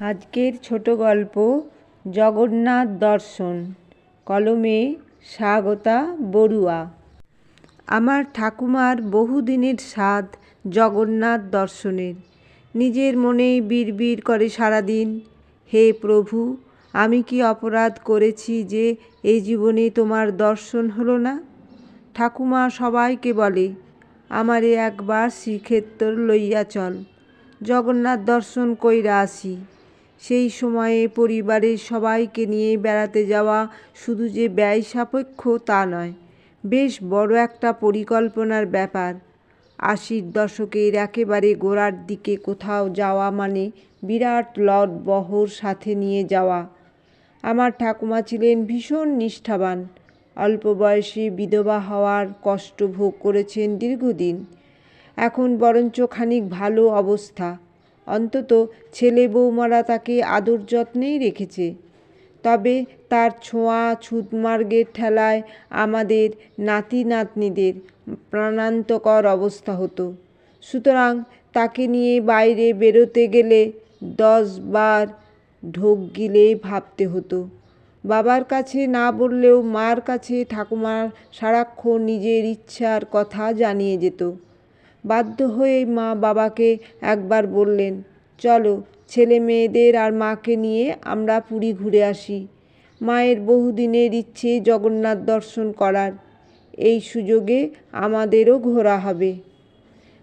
আজকের ছোট গল্প জগন্নাথ দর্শন, কলমে স্বাগতা বড়ুয়া। আমার ঠাকুমার বহুদিনের স্বাদ জগন্নাথ দর্শনের। নিজের মনেই বিড়বিড় করে সারাদিন। হে প্রভু, আমি কি অপরাধ করেছি যে এই জীবনে তোমার দর্শন হলো না? ঠাকুমা সবাইকে বলে, আমারে একবার শ্রীক্ষেত্র লইয়া চল। জগন্নাথ দর্শন কইরা আসি। সেই সময়ে পরিবারের সবাইকে নিয়ে বেড়াতে যাওয়া শুধু যে ব্যয় সাপেক্ষ তা নয়, বেশ বড় একটা পরিকল্পনার ব্যাপার। আশির দশকের একেবারে গোড়ার দিকে কোথাও যাওয়া মানে বিরাট লট বহর সাথে নিয়ে যাওয়া। আমার ঠাকুমা ছিলেন ভীষণ নিষ্ঠাবান। অল্প বয়সে বিধবা হওয়ার কষ্ট ভোগ করেছেন দীর্ঘদিন। এখন বরঞ্চ খানিক ভালো অবস্থা। অন্তত ছেলে বৌমারা তাকে আদর যত্নেই রেখেছে। তবে তার ছোঁয়া ছুতমার্গের ঠেলায় আমাদের নাতি নাতনিদের প্রাণান্তকর অবস্থা হতো। সুতরাং তাকে নিয়ে বাইরে বেরোতে গেলে দশ বার ঢোক গিলে ভাবতে হতো। বাবার কাছে না বললেও মার কাছে ঠাকুমার সারাক্ষণ নিজের ইচ্ছার কথা জানিয়ে যেত। বাধ্য হয়ে মা বাবাকে একবার বললেন, চলো ছেলে মেয়েদের আর মাকে নিয়ে আমরা পুরী ঘুরে আসি। মায়ের বহুদিনের ইচ্ছে জগন্নাথ দর্শন করার। এই সুযোগে আমাদেরও ঘোরা হবে।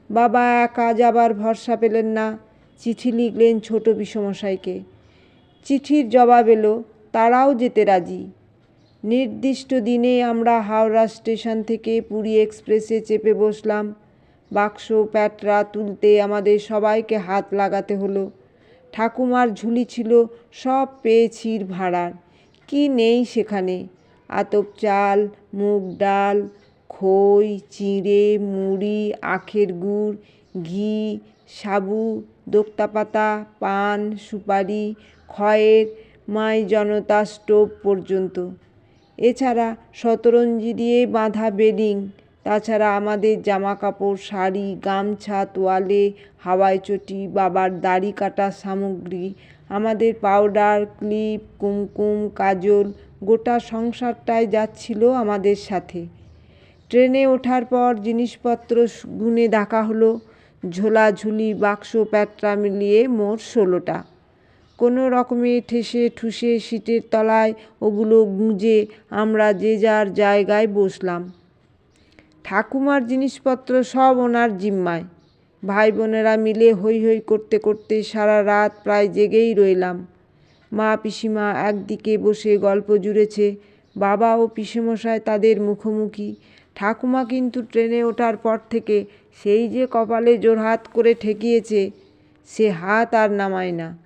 বাবা একা যাবার ভরসা পেলেন না। চিঠি লিখলেন ছোট বিষমশাইকে। চিঠির জবাব এলো, তারাও যেতে রাজি। নির্দিষ্ট দিনে আমরা হাওড়া স্টেশন থেকে পুরী এক্সপ্রেসে চেপে বসলাম। বাক্স প্যাটরা তুলতে আমাদের সবাইকে হাত লাগাতে হলো। ঠাকুমার ঝুলি ছিল সব পেয়েছির ভাড়ার কি নেই সেখানে? আতপ চাল, মুগ ডাল, খই, চিঁড়ে, মুড়ি, আখের গুড়, ঘি, সাবু, দোক্তাপাতা, পান, সুপারি খয়ের মাই জনতা স্টোভ পর্যন্ত। এছাড়া শতরঞ্জি দিয়ে বাঁধা বেডিং। তাছাড়া আমাদের জামা কাপড় শাড়ি, গামছা, তোয়ালে, হাওয়াই চটি, বাবার দাড়ি কাটার সামগ্রী, আমাদের পাউডার, ক্লিপ, কুমকুম, কাজল, গোটা সংসারটাই যাচ্ছিল আমাদের সাথে। ট্রেনে ওঠার পর জিনিসপত্র গুনে দেখা হলো ঝোলাঝুলি বাক্স, প্যাটরা মিলিয়ে মোট ষোলোটা। কোনো রকমে ঠেসে ঠুসে, সিটের তলায় ওগুলো গুঁজে আমরা যে যার জায়গায় বসলাম। ঠাকুমার জিনিসপত্র সব ওনার জিম্মায়। ভাই বোনেরা মিলে হৈ হৈ করতে করতে সারা রাত প্রায় জেগেই রইলাম। মা পিসিমা একদিকে বসে গল্প জুড়েছে, বাবা ও পিসেমশাই তাদের মুখোমুখি। ঠাকুমা কিন্তু ট্রেনে ওঠার পর থেকে সেই যে কপালে জোরহাত করে ঠেকিয়েছে, সে হাত আর নামায় না।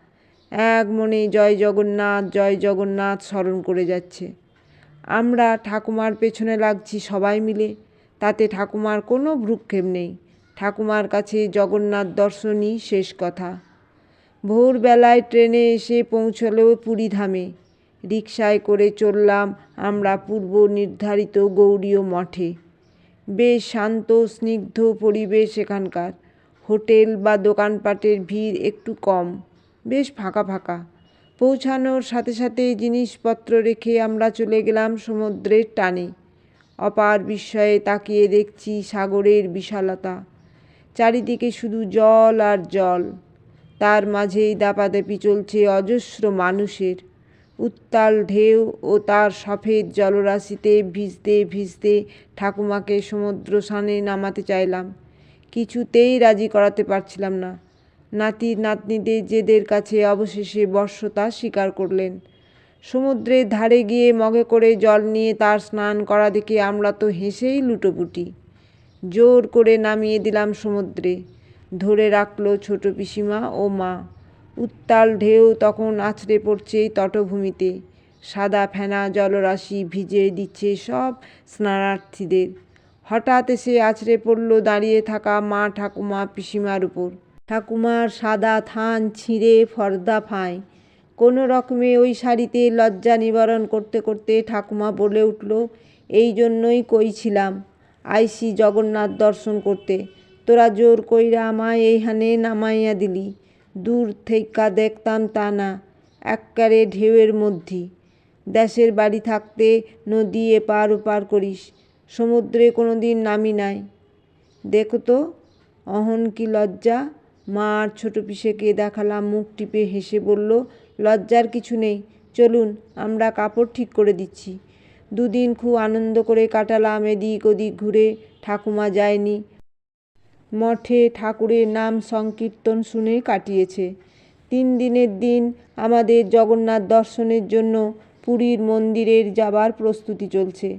এক মনে জয় জগন্নাথ জয় জগন্নাথ স্মরণ করে যাচ্ছে। আমরা ঠাকুমার পেছনে লাগছি সবাই মিলে। তাতে ঠাকুমার কোনো ভ্রুক্ষেপ নেই। ঠাকুমার কাছে জগন্নাথ দর্শনই শেষ কথা। ভোরবেলায় ট্রেনে এসে পৌঁছলো পুরীধামে রিক্সায় করে চললাম আমরা পূর্ব নির্ধারিত গৌরীয় মঠে। বেশ শান্ত, স্নিগ্ধ পরিবেশ এখানকার। হোটেল বা দোকানপাটের ভিড় একটু কম, বেশ ফাঁকা ফাঁকা। পৌঁছানোর সাথে সাথে জিনিসপত্র রেখে আমরা চলে গেলাম সমুদ্রের টানে। অপার বিস্ময়ে তাকিয়ে দেখছি সাগরের বিশালতা। চারিদিকে শুধু জল আর জল। তার মাঝেই দাপাদাপি চলছে অজস্র মানুষের। উত্তাল ঢেউ ও তার সফেদ জলরাশিতে ভিজতে ভিজতে ঠাকুমাকে সমুদ্র সানে নামাতে চাইলাম। কিছুতেই রাজি করাতে পারছিলাম না। নাতি নাতনিদের জেদের কাছে অবশেষে বর্ষতা স্বীকার করলেন। সমুদ্রের ধারে গিয়ে মগে করে জল নিয়ে তার স্নান করা দেখে আমরা তো হেসেই লুটোপুটি। জোর করে নামিয়ে দিলাম সমুদ্রে। ধরে রাখল ছোট পিসিমা ও মা। উত্তাল ঢেউ তখন আছড়ে পড়ছে তটভূমিতে। সাদা ফেনা জলরাশি ভিজে দিচ্ছে সব স্নানার্থীদের। হঠাৎ এসে আছড়ে পড়ল দাঁড়িয়ে থাকা মা ঠাকুমা পিসিমার উপর। ঠাকুমার সাদা থান ছিঁড়ে ফর্দা ফাঁয়। কোনো রকমে ওই শাড়িতে লজ্জা নিবারণ করতে করতে ঠাকুমা বলে উঠল, এই জন্যই কইছিলাম আইসি জগন্নাথ দর্শন করতে। তোরা জোর কইরা আমায় এইখানে নামাইয়া দিলি। দূর থেইকা দেখতাম তা না, এককারে ঢেউয়ের মধ্যে। দেশের বাড়ি থাকতে নদী এপার ওপার করিস, সমুদ্রে কোনো দিন নামি নাই। দেখো তো, অহন কি লজ্জা। মা আর ছোট পিসেকে দেখালাম, মুখ টিপে হেসে বলল লজ্জার কিছু নেই। চলুন, আমরা কাপড় ঠিক করে দিচ্ছি। দুদিন খুব আনন্দ করে কাটালাম এদিক ওদিক ঘুরে। ঠাকুমা যায়নি। মঠে ঠাকুরের নাম সংকীর্তন শুনে কাটিয়েছে। তিন দিনের দিন আমাদের জগন্নাথ দর্শনের জন্য পুরীর মন্দিরের যাবার প্রস্তুতি চলছে।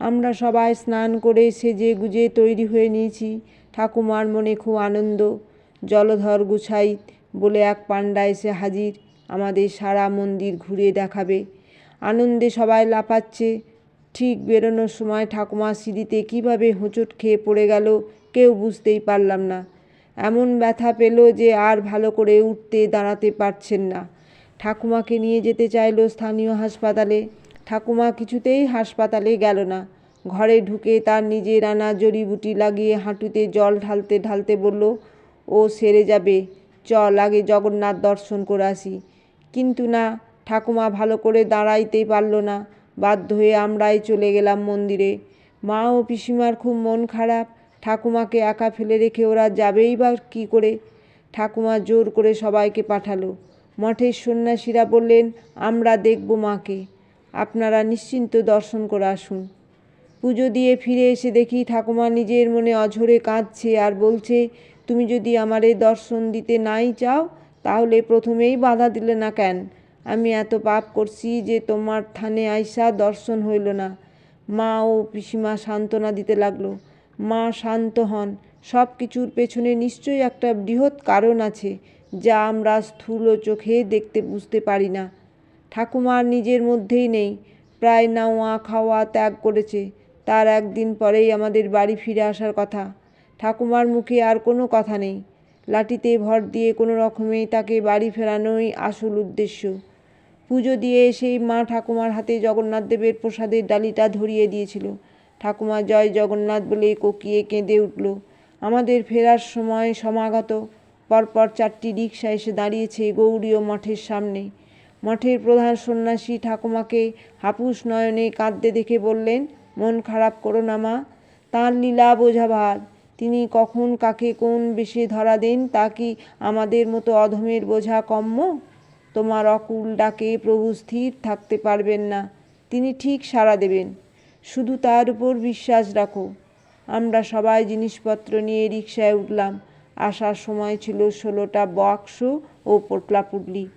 আমরা সবাই স্নান করে সেজে গুজে তৈরি হয়ে নিয়েছি। ঠাকুমার মনে খুব আনন্দ। জলধর গুছাইত বলে এক পাণ্ডা এসে হাজির। আমাদের সারা মন্দির ঘুরে দেখাবে। আনন্দে সবাই লাফাচ্ছে। ঠিক বেরোনোর সময় ঠাকুমা সিঁড়িতে কীভাবে হোঁচট খেয়ে পড়ে গেল কেউ বুঝতেই পারলাম না। এমন ব্যথা পেল যে আর ভালো করে উঠতে দাঁড়াতে পারছেন না। ঠাকুমাকে নিয়ে যেতে চাইলো স্থানীয় হাসপাতালে। ঠাকুমা কিছুতেই হাসপাতালে গেল না। ঘরে ঢুকে তার নিজের আনা জড়িবুটি লাগিয়ে হাঁটুতে জল ঢালতে ঢালতে বলল, ও সেরে যাবে। চল আগে জগন্নাথ দর্শন করে আসি। কিন্তু না, ঠাকুমা ভালো করে দাঁড়াইতেই পারল না। বাধ্য হয়ে আমরাই চলে গেলাম মন্দিরে। মা ও পিসিমার খুব মন খারাপ। ঠাকুমাকে একা ফেলে রেখে ওরা যাবেই বা কী করে? ঠাকুমা জোর করে সবাইকে পাঠালো। মঠের সন্ন্যাসীরা বললেন, আমরা দেখব মাকে। আপনারা নিশ্চিন্ত দর্শন করে আসুন। পুজো দিয়ে ফিরে এসে দেখি ঠাকুমা নিজের মনে অঝরে কাঁদছে আর বলছে, তুমি যদি আমারে দর্শন দিতে নাই চাও তাহলে প্রথমেই বাধা দিলে না কেন? আমি এত পাপ করছি যে তোমার থানে আইসা দর্শন হইল না। মা ও পিসিমা সান্ত্বনা দিতে লাগল। মা শান্ত হন। সব কিছুর পেছনে নিশ্চয়ই একটা বৃহৎ কারণ আছে, যা আমরা স্থূল চোখে দেখতে বুঝতে পারি না। ঠাকুমার নিজের মধ্যেই নেই। প্রায় নাওয়া, খাওয়া, ত্যাগ করেছে। তার একদিন পরেই আমাদের বাড়ি ফিরে আসার কথা। ঠাকুমার মুখে আর কোনো কথা নেই। লাঠিতে ভর দিয়ে কোনো রকমে তাকে বাড়ি ফেরানোই আসল উদ্দেশ্য। পুজো দিয়ে এসেই মা ঠাকুমার হাতে জগন্নাথ দেবের প্রসাদের ডালিটা ধরিয়ে দিয়েছিল। ঠাকুমা জয় জগন্নাথ বলে কোকিয়ে কেঁদে উঠল। আমাদের ফেরার সময় সমাগত। পরপর চারটি রিক্সা এসে দাঁড়িয়েছে গৌরীয় মঠের সামনে। মঠের প্রধান সন্ন্যাসী ঠাকুমাকে হাপুস নয়নে কাঁদতে দেখে বললেন, মন খারাপ করো না মা, তাঁর লীলা বোঝাবার তিনি কখন কাকে কোন বেশে ধরা দেন তা কি আমাদের মতো অধমের বোঝা কম্য? তোমার অকুল ডাকে প্রভু স্থির থাকতে পারবেন না। তিনি ঠিক সাড়া দেবেন। শুধু তার উপর বিশ্বাস রাখো। আমরা সবাই জিনিসপত্র নিয়ে রিক্সায় উঠলাম। আসার সময় ছিল ষোলোটা বাক্স ও পোটলা পুটলি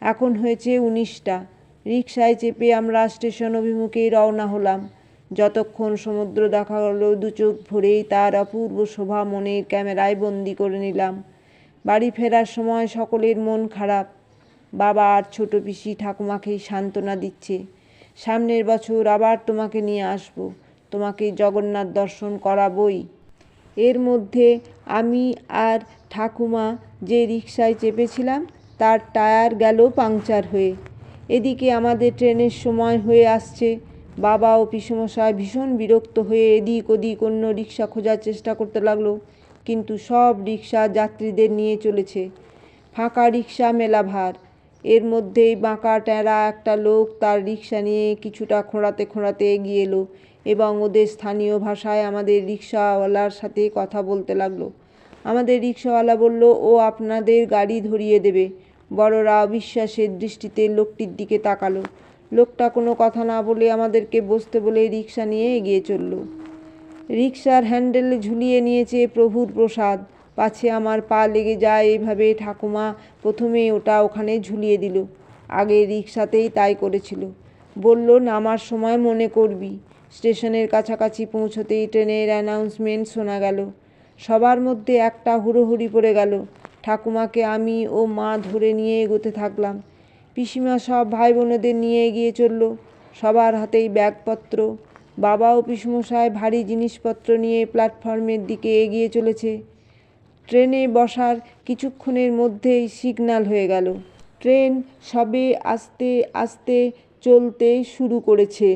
এখন হয়েছে উনিশটা। রিক্সায় চেপে আমরা স্টেশন অভিমুখেই রওনা হলাম। যতক্ষণ সমুদ্র দেখা হলো দু চোখ ভরেই তার অপূর্ব শোভা মনের ক্যামেরায় বন্দি করে নিলাম। বাড়ি ফেরার সময় সকলের মন খারাপ। বাবা আর ছোট পিসি ঠাকুমাকেই সান্ত্বনা দিচ্ছে, সামনের বছর আবার তোমাকে নিয়ে আসব, তোমাকে জগন্নাথ দর্শন করাবই। এর মধ্যে আমি আর ঠাকুমা যে রিক্সায় চেপেছিলাম, তার টায়ার গেল পাংচার হয়ে। এদিকে আমাদের ট্রেনের সময় হয়ে আসছে বাবা ও পিসমশাই ভীষণ বিরক্ত হয়ে এদিক ওদিক অন্য রিক্সা খোঁজার চেষ্টা করতে লাগল। কিন্তু সব রিক্সা যাত্রীদের নিয়ে চলেছে। ফাঁকা রিক্সা মেলা ভার। এর মধ্যেই বাঁকা ট্যাঁড়া একটা লোক তার রিক্সা নিয়ে কিছুটা খোঁড়াতে খোঁড়াতে এগিয়ে এলো এবং ওদের স্থানীয় ভাষায় আমাদের রিক্সাওয়ালার সাথে কথা বলতে লাগল। আমাদের রিক্সাওয়ালা বলল, ও আপনাদের গাড়ি ধরিয়ে দেবে। বড়রা অবিশ্বাসের দৃষ্টিতে লোকটির দিকে তাকালো। লোকটা কোনো কথা না বলে আমাদেরকে বসতে বলে রিক্সা নিয়ে এগিয়ে চলল। রিক্সার হ্যান্ডেল ঝুলিয়ে নিয়েছে প্রভুর প্রসাদ। পাছে আমার পা লেগে যায় এভাবে ঠাকুমা প্রথমে ওটা ওখানে ঝুলিয়ে দিল। আগে রিক্সাতেই তাই করেছিল। বলল, নামার সময় মনে করবি। স্টেশনের কাছাকাছি পৌঁছতেই ট্রেনের অ্যানাউন্সমেন্ট শোনা গেল। সবার মধ্যে একটা হুড়োহুড়ি পড়ে গেল। ঠাকুমাকে আমি ও মা ধরে নিয়ে এগোতে থাকলাম। পিসিমা সব ভাই বোনেদের নিয়ে এগিয়ে চলল। সবার হাতেই ব্যাগপত্র। বাবা ও পিসমশাই ভারী জিনিসপত্র নিয়ে প্ল্যাটফর্মের দিকে এগিয়ে চলেছে। ট্রেনে বসার কিছুক্ষণের মধ্যেই সিগন্যাল হয়ে গেল। ট্রেন সবে আস্তে আস্তে চলতে শুরু করেছে।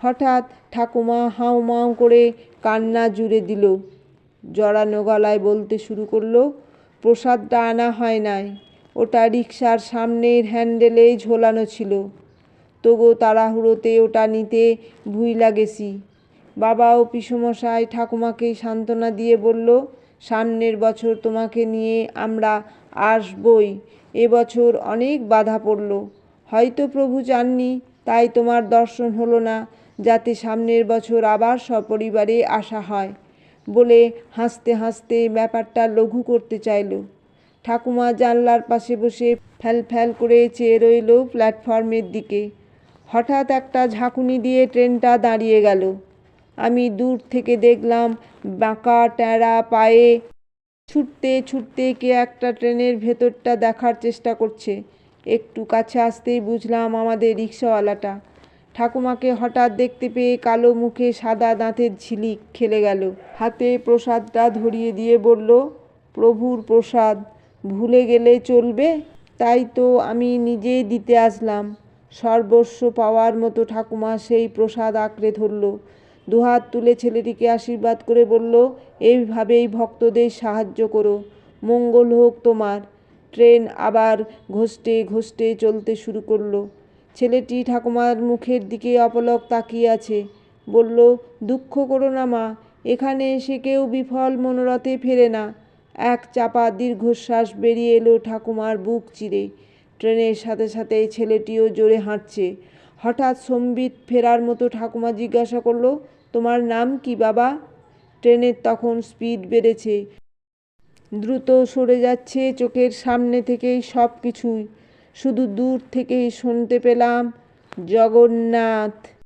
হঠাৎ ঠাকুমা হাউ মাউ করে কান্না জুড়ে দিল। জড়ানো গলায় বলতে শুরু করল, প্রসাদটা আনা হয় নাই। ওটা রিক্সার সামনের হ্যান্ডেলেই ঝোলানো ছিল। তবু তাড়াহুড়োতে ওটা নিতে ভুইলা গেছি। বাবা ও পিসমশাই ঠাকুমাকে সান্ত্বনা দিয়ে বলল, সামনের বছর তোমাকে নিয়ে আমরা আসবই। এবছর অনেক বাধা পড়ল। হয়তো প্রভু চাননি তাই তোমার দর্শন হলো না, যাতে সামনের বছর আবার সপরিবারে আসা হয়। বলে হাসতে হাসতে ব্যাপারটা লঘু করতে চাইল। ঠাকুমা জানলার পাশে বসে ফ্যাল ফ্যাল করে চেয়ে রইল প্ল্যাটফর্মের দিকে। হঠাৎ একটা ঝাঁকুনি দিয়ে ট্রেনটা দাঁড়িয়ে গেল। আমি দূর থেকে দেখলাম বাঁকা ট্যাড়া পায়ে ছুটতে ছুটতে কে একটা ট্রেনের ভেতরটা দেখার চেষ্টা করছে। একটু কাছে আসতেই বুঝলাম আমাদের রিক্সাওয়ালাটা। ঠাকুমাকে হঠাৎ দেখতে পেয়ে কালো মুখে সাদা দাঁতের ঝিলিক খেলে গেল। হাতে প্রসাদটা ধরিয়ে দিয়ে বলল, প্রভুর প্রসাদ। ভুলে গেলে চলবে। তাই তো আমি নিজেই দিতে আসলাম। সর্বস্ব পাওয়ার মতো ঠাকুমা সেই প্রসাদ আঁকড়ে ধরল। দুহাত তুলে ছেলেটিকে আশীর্বাদ করে বলল, এইভাবেই ভক্তদের সাহায্য করো। মঙ্গল হোক তোমার। ট্রেন আবার ঘষ্টে ঘষ্টে চলতে শুরু করল। ছেলেটি ঠাকুমার মুখের দিকে অপলক তাকিয়ে আছে। বলল, দুঃখ করো না মা, এখানে এসে কেউ বিফল মনোরথে ফেরে না। এক চাপা দীর্ঘশ্বাস বেরিয়ে এলো ঠাকুমার বুক চিরে। ট্রেনের সাথে সাথে ছেলেটিও জোরে হাঁটছে। হঠাৎ সম্বিত ফেরার মতো ঠাকুমা জিজ্ঞাসা করল, তোমার নাম কি বাবা? ট্রেনের তখন স্পিড বেড়েছে। দ্রুত সরে যাচ্ছে চোখের সামনে থেকেই সব কিছুই শুধু দূর থেকেই শুনতে পেলাম, জগন্নাথ।